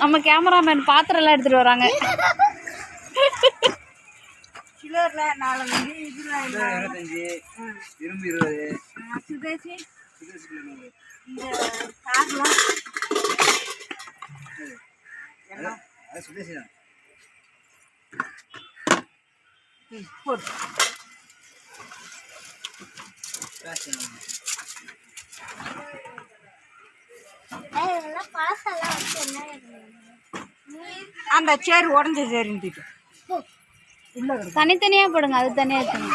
நம்ம கேமராமேன் பாத்திரம் எல்லாம் எடுத்துட்டு வராங்க. கிலோல நாலஞ்சு இதுல இருபத்தஞ்சு இரும்பு இருபது. சுதேசி. இந்த கார்லாம் சுதேசி தான். அந்த சேர் உடஞ்ச சேருந்துட்டு உள்ள கிடக்கு. தனித்தனியா போடுங்க அது தனியா இருக்கணும்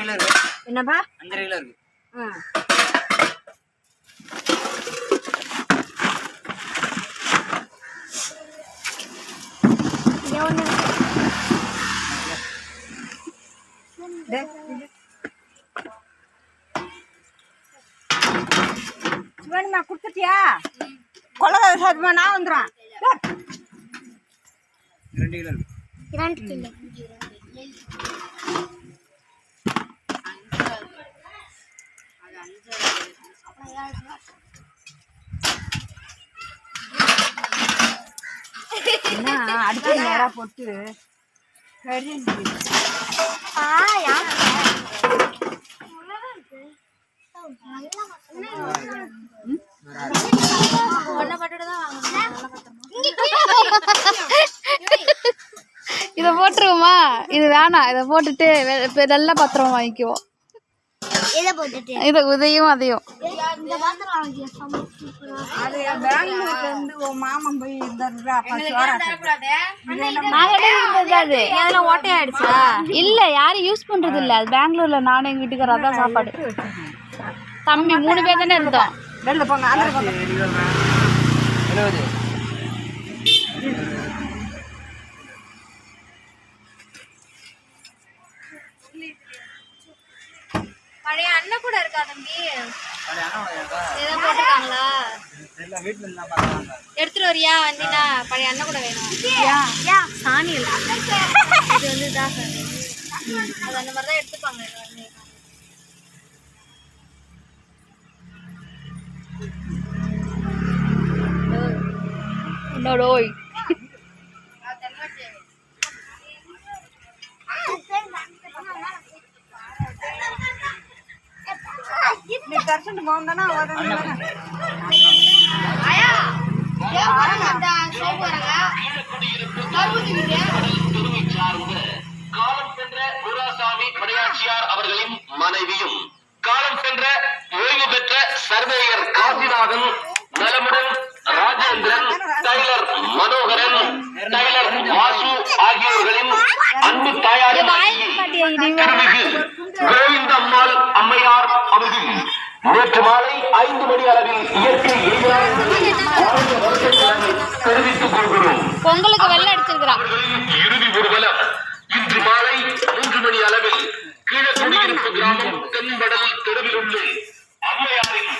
அஞ்சரை கிலோ இருக்கு. என்னப்பா அஞ்சரை கிலோ இருக்கு. வேணுமா கொடுத்துட்டியா? சாப்பிடுமா நான் வந்துடுறேன். ரெண்டு கிலோ இருக்கு. என்ன அடுத்து போட்டு? இதை போட்டுருவோமா? இது வேணாம். இதை போட்டுட்டு நல்லா பத்திரம் வாங்கிக்குவோம். இது இதையும் அதையும். இல்ல யாரும் யூஸ் பண்றது இல்ல அது பெங்களூர்ல நானும் எங்க வீட்டுக்காரர் அதான் சாப்பாடு. தம்பி மூணு பேர் தானே இருந்தோம். தம்பி. ஏதோ போட்டிருக்காங்களா? எடுத்துட்டு வரியா வந்தீங்கன்னா பழைய அண்ணன் கூட வேணும். சாணி இல்ல. இது வந்து இதாக அது அந்த மாதிரி தான் எடுத்துப்பாங்க. எல்லாருமே என்னோடோய் நீ காலம் சென்ற படையாட்சியார் அவர்களின் மனைவியும் காலம் சென்ற ஓய்வு பெற்ற சர்வேயர் காசிநாதன் நலமுடன் ராஜேந்திரன் டைலர் மனோகரன் டைலர் வாசு ஆகியோர்களின் அன்பு தாயாரின் திருமிகு கோவிந்த அம்மாள் அம்மையார் அவர்கள். நேற்று மாலை ஐந்து மணி அளவில் இயற்கை தெரிவித்துக் கொள்கிறோம். பொங்கலுக்கு வெள்ளை அடிச்சிருக்கிறான் இறுதி ஊர்வலம் இன்று மாலை மூன்று மணி அளவில் கீழக்குடியிருப்பு கிராமம் தென்படல் தெருவில் உள்ள அம்மையாரின்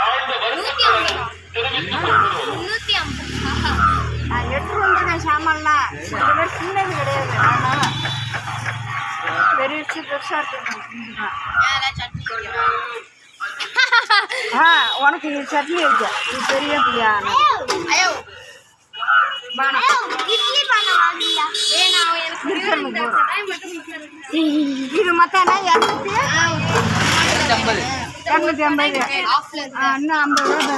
ஆழ்ந்த வருத்தத்துடன் தெரிவித்துக் கொள்கிறோம். வந்துருக்கேன் சாமான்லாம். சின்னது கிடையாது. பெருசு பெருசா இருக்கு ஆ உனக்கு இது சட்னி இருக்கு இது பெரிய பிள்ளையா இது மொத்தம் இரநூத்தி இரநூத்தி ஐம்பது ஆ, இன்னும் ஐம்பது ரூபா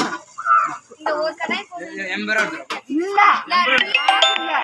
தரும் எண்பது ரூபா எடுத்துரும் இல்லை